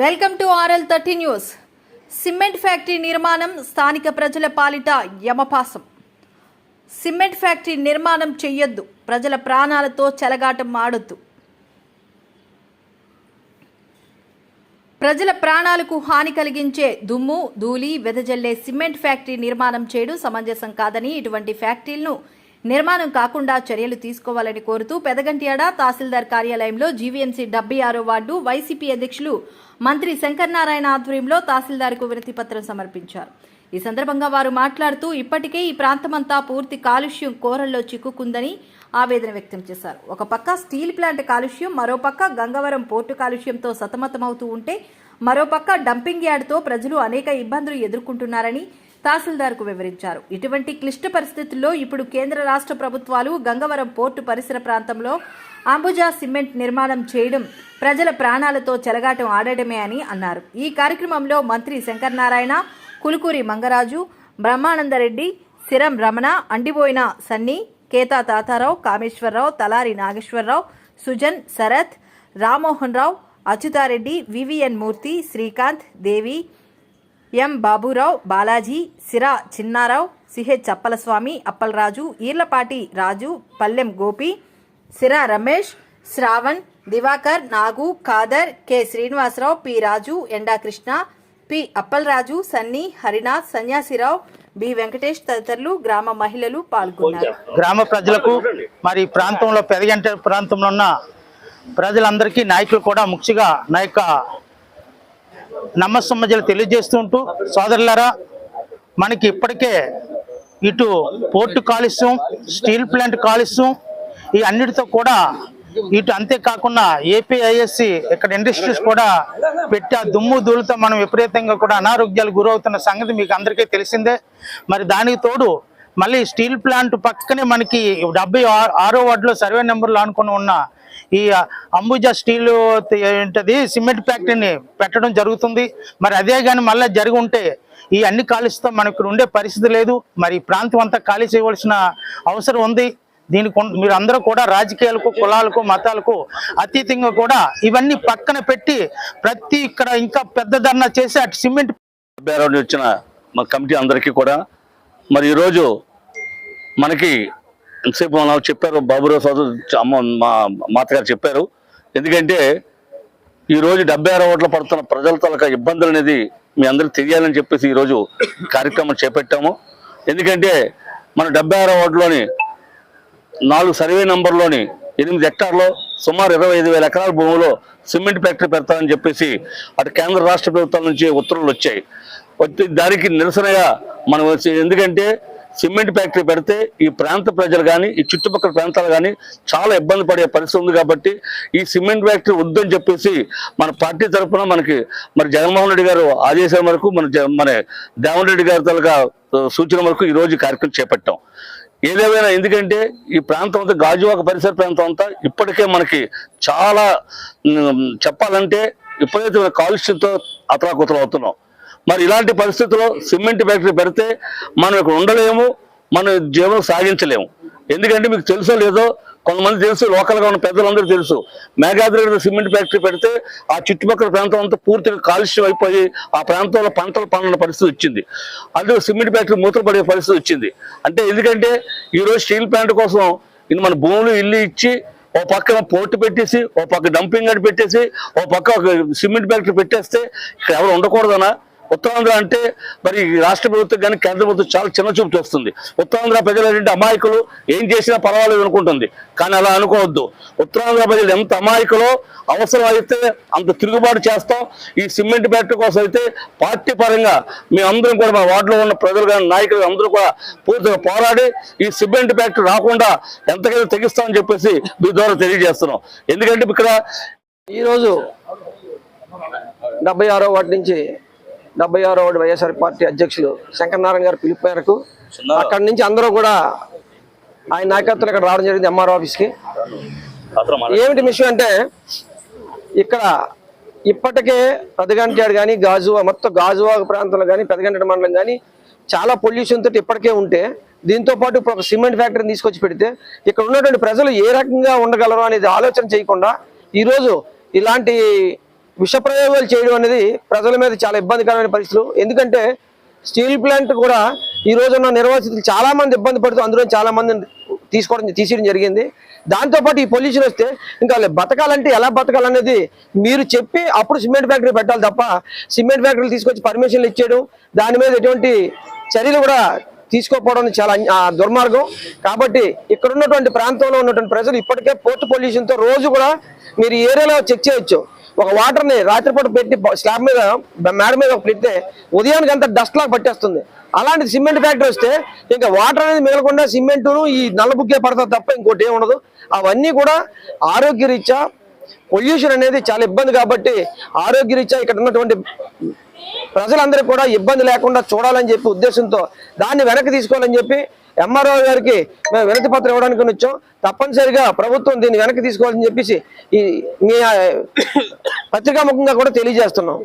Welcome to RL thirty news. Cement factory నిర్మాణం స్థానిక ప్రజల పాలిట యమపాసం. సిమెంట్ ఫ్యాక్టరీ నిర్మాణం చెయ్యొద్దు. ప్రజల ప్రాణాలతో చెలగాటం ఆడొద్దు. ప్రజల ప్రాణాలకు హాని కలిగించే దుమ్ము ధూళి వెదజల్లే సిమెంట్ ఫ్యాక్టరీ నిర్మాణం చేయడం సమంజసం కాదని ఇటువంటి ఫ్యాక్టరీలను నిర్మాణం కాకుండా చర్యలు తీసుకోవాలని కోరుతూ పెదగంటియాడ తహసీల్దార్ కార్యాలయంలో జీవీఎంసీ డెబ్బై ఆరో వార్డు వైసీపీ అధ్యక్షులు మంత్రి శంకర్నారాయణ ఆధ్వర్యంలో తహసీల్దార్కు వినతిపత్రం సమర్పించారు. ఈ సందర్భంగా వారు మాట్లాడుతూ ఇప్పటికే ఈ ప్రాంతమంతా పూర్తి కాలుష్యం కోరల్లో చిక్కుకుందని ఆవేదన వ్యక్తం చేశారు. ఒక పక్క స్టీల్ ప్లాంట్ కాలుష్యం మరోపక్క గంగవరం పోర్టు కాలుష్యంతో సతమతమవుతూ ఉంటే మరోపక్క డంపింగ్ యార్డ్తో ప్రజలు అనేక ఇబ్బందులు ఎదుర్కొంటున్నారని తహసీల్దార్కు వివరించారు. ఇటువంటి క్లిష్ట పరిస్థితుల్లో ఇప్పుడు కేంద్ర రాష్ట్ర ప్రభుత్వాలు గంగవరం పోర్టు పరిసర ప్రాంతంలో అంబుజా సిమెంట్ నిర్మాణం చేయడం ప్రజల ప్రాణాలతో చెలగాటం ఆడటమే అని అన్నారు. ఈ కార్యక్రమంలో మంత్రి Shankar Narayana Kulukuri Mangaraju Brahmanandareddy Siram Ramana Andiboina Sanni Keta Tatarao Kameswararao Talari Nageswararao Sujan Sharath Rammohan Rao Achyutareddy VVN Murthy Srikanth Devi M Baburao Balaji Sira Chinnarao CH Chappalaswamy Appalaraju Eerlapati Raju Pallem Gopi Sira Ramesh Shravan Diwakar Nagu Khader K Srinivasarao P Raju Enda Krishna P Appalaraju Sunny Harinath Sanyasirao B Venkatesh తదితరులు గ్రామ మహిళలు పాల్గొన్నారు. గ్రామ ప్రజలకు మరి ప్రాంతంలో పెదగంట ప్రాంతంలో ఉన్న ప్రజలందరికీ నాయకులు కూడా ముఖ్యంగా నా యొక్క నమ్మసమ్మజలు తెలియజేస్తుంటూ సోదరులారా మనకి ఇప్పటికే ఇటు పోర్టు కాలుష్యం స్టీల్ ప్లాంట్ కాలుష్యం ఈ అన్నిటితో కూడా ఇటు అంతేకాకుండా ఏపీఐఎస్సి ఇక్కడ ఇండస్ట్రీస్ కూడా పెట్టి ఆ దుమ్ము ధూళితో మనం విపరీతంగా కూడా అనారోగ్యాలు గురవుతున్న సంగతి మీకు అందరికీ తెలిసిందే. మరి దానికి తోడు మళ్ళీ స్టీల్ ప్లాంట్ పక్కనే మనకి డెబ్బై ఆరో వార్డులో సర్వే నెంబర్లు అనుకుని ఉన్న ఈ అంబుజా స్టీల్ ఏంటది సిమెంట్ ఫ్యాక్టరీని పెట్టడం జరుగుతుంది. మరి అదే కానీ మళ్ళీ జరిగి ఉంటే ఈ అన్ని కాలుష్యతో మనకు ఇక్కడ ఉండే పరిస్థితి లేదు. మరి ఈ ప్రాంతం అంతా ఖాళీ చేయవలసిన అవసరం ఉంది. దీనికి మీరు అందరూ కూడా రాజకీయాలకు కులాలకు మతాలకు అతీతంగా కూడా ఇవన్నీ పక్కన పెట్టి ప్రతి ఇక్కడ ఇంకా పెద్ద ధర్నా చేసి అటు సిమెంట్ వచ్చిన మా కమిటీ అందరికీ కూడా మరి ఈరోజు మనకి ఎంతసేపు మనం చెప్పారు బాబురావు సోదరు అమ్మ మా మాతగారు చెప్పారు. ఎందుకంటే ఈరోజు డెబ్బై ఆరు ఓట్ల పడుతున్న ప్రజల తలక ఇబ్బందులు అనేది మీ అందరికి తెలియాలని చెప్పేసి ఈరోజు కార్యక్రమం చేపట్టాము. ఎందుకంటే మన డెబ్బై ఆరో ఓట్లోని నాలుగు సర్వే నంబర్లోని ఎనిమిది హెక్టార్లో సుమారు ఇరవై ఐదు వేల ఎకరాల భూమిలో సిమెంట్ ఫ్యాక్టరీ పెడతామని చెప్పేసి అటు కేంద్ర రాష్ట్ర ప్రభుత్వాల నుంచి ఉత్తర్వులు వచ్చాయి. దానికి నిరసనగా మనం ఎందుకంటే సిమెంట్ ఫ్యాక్టరీ పెడితే ఈ ప్రాంత ప్రజలు కానీ ఈ చుట్టుపక్కల ప్రాంతాలు కానీ చాలా ఇబ్బంది పడే పరిస్థితి ఉంది కాబట్టి ఈ సిమెంట్ ఫ్యాక్టరీ వద్దని చెప్పేసి మన పార్టీ తరఫున మనకి మరి జగన్మోహన్ రెడ్డి గారు ఆదేశాల వరకు మన జ- మన దేవన్ రెడ్డి గారి తలగా సూచన వరకు ఈ రోజు కార్యక్రమం చేపట్టాం. ఏదేమైనా ఎందుకంటే ఈ ప్రాంతం అంతా గాజువాక పరిసర ప్రాంతం అంతా ఇప్పటికే మనకి చాలా చెప్పాలంటే ఇప్పుడైతే మన కాలుష్యంతో అతలాకుతలు అవుతున్నాం మరి ఇలాంటి పరిస్థితుల్లో సిమెంట్ ఫ్యాక్టరీ పెడితే మనం ఇక్కడ ఉండలేము మన జీవనం సాగించలేము. ఎందుకంటే మీకు తెలుసో లేదో కొంతమంది తెలుసు లోకల్గా ఉన్న పెద్దలందరూ తెలుసు. మేఘాద్రి సిమెంట్ ఫ్యాక్టరీ పెడితే ఆ చుట్టుపక్కల ప్రాంతం అంతా పూర్తిగా కాలుష్యం అయిపోయి ఆ ప్రాంతంలో పంటలు పండిన పరిస్థితి వచ్చింది. అందులో సిమెంట్ ఫ్యాక్టరీ మూతపడే పరిస్థితి వచ్చింది. అంటే ఎందుకంటే ఈరోజు స్టీల్ ప్లాంట్ కోసం ఇది మన భూములు ఇల్లు ఇచ్చి ఓ పక్క పోర్టు పెట్టేసి ఓ పక్క డంపింగ్ అని పెట్టేసి ఓ పక్క ఒక సిమెంట్ ఫ్యాక్టరీ పెట్టేస్తే ఇక్కడ ఎవరు ఉండకూడదనా? ఉత్తరాంధ్ర అంటే మరి ఈ రాష్ట్ర ప్రభుత్వం కానీ కేంద్ర ప్రభుత్వం చాలా చిన్న చూపు చూస్తుంది. ఉత్తరాంధ్ర ప్రజలు ఏంటంటే అమాయకులు ఏం చేసినా పర్వాలేదు అనుకుంటుంది. కానీ అలా అనుకోవద్దు. ఉత్తరాంధ్ర ప్రజలు ఎంత అమాయకులో అవసరం అయితే అంత తిరుగుబాటు చేస్తాం. ఈ సిమెంట్ ఫ్యాక్టరీ కోసం అయితే పార్టీ పరంగా మేమందరం అందరం కూడా మా వార్డులో ఉన్న ప్రజలు కానీ నాయకులు అందరూ కూడా పూర్తిగా పోరాడి ఈ సిమెంట్ ఫ్యాక్టరీ రాకుండా ఎంతకైనా తెగిస్తామని చెప్పేసి మీ ద్వారా తెలియజేస్తున్నాం. ఎందుకంటే ఇక్కడ ఈరోజు డెబ్బై ఆరో వాటి నుంచి డెబ్బై ఆరో వైఎస్ఆర్ పార్టీ అధ్యక్షులు శంకరనారాయణ గారి పిలుపు మేరకు అక్కడి నుంచి అందరూ కూడా ఆయన నాయకత్వంలో ఇక్కడ రావడం జరిగింది ఎంఆర్ ఆఫీస్కి. ఏమిటి విషయం అంటే ఇక్కడ ఇప్పటికే పెదగంటాడు కానీ గాజువా మొత్తం గాజువాక ప్రాంతంలో కానీ పెదగంటాడు మండలం కానీ చాలా పొల్యూషన్ తోటి ఇప్పటికే ఉంటే దీంతో పాటు ఇప్పుడు ఒక సిమెంట్ ఫ్యాక్టరీని తీసుకొచ్చి పెడితే ఇక్కడ ఉన్నటువంటి ప్రజలు ఏ రకంగా ఉండగలరు అనేది ఆలోచన చేయకుండా ఈరోజు ఇలాంటి విష ప్రయోగాలు చేయడం అనేది ప్రజల మీద చాలా ఇబ్బందికరమైన పరిస్థితులు. ఎందుకంటే స్టీల్ ప్లాంట్ కూడా ఈ రోజున్న నిర్వాసితులు చాలా మంది ఇబ్బంది పడుతూ అందులో చాలా మందిని తీసుకోవడం తీసేయడం జరిగింది. దాంతోపాటు ఈ పొల్యూషన్ వస్తే ఇంకా బతకాలంటే ఎలా బతకాలనేది మీరు చెప్పి అప్పుడు సిమెంట్ ఫ్యాక్టరీ పెట్టాలి తప్ప సిమెంట్ ఫ్యాక్టరీలు తీసుకొచ్చి పర్మిషన్లు ఇచ్చేయడం దాని మీద ఎటువంటి చర్యలు కూడా తీసుకోకపోవడం చాలా ఆ, దుర్మార్గం. కాబట్టి ఇక్కడ ఉన్నటువంటి ప్రాంతంలో ఉన్నటువంటి ప్రజలు ఇప్పటికే పోర్ట్ పొల్యూషన్తో రోజు కూడా మీరు ఏరియాలో చెక్ చేయొచ్చు. ఒక వాటర్ని రాత్రిపూట పెట్టి స్లాబ్ మీద మేడ మీద పెడితే ఉదయానికి అంత డస్ట్ లాగా పట్టేస్తుంది. అలాంటి సిమెంట్ ఫ్యాక్టరీ వస్తే ఇంకా వాటర్ అనేది మిగలకుండా సిమెంట్ను ఈ నల్లబుగ్గే పడతారు తప్ప ఇంకోటి ఏమి ఉండదు. అవన్నీ కూడా ఆరోగ్యరీత్యా పొల్యూషన్ అనేది చాలా ఇబ్బంది కాబట్టి ఆరోగ్యరీత్యా ఇక్కడ ఉన్నటువంటి ప్రజలందరికీ కూడా ఇబ్బంది లేకుండా చూడాలని చెప్పి ఉద్దేశంతో దాన్ని వెనక్కి తీసుకోవాలని చెప్పి ఎంఆర్ఓ గారికి మేము వినతి పత్రం ఇవ్వడానికి వచ్చాం. తప్పనిసరిగా ప్రభుత్వం దీన్ని వెనక్కి తీసుకోవాలని చెప్పేసి ఈ మీ పత్రికాముఖంగా కూడా తెలియజేస్తున్నాం.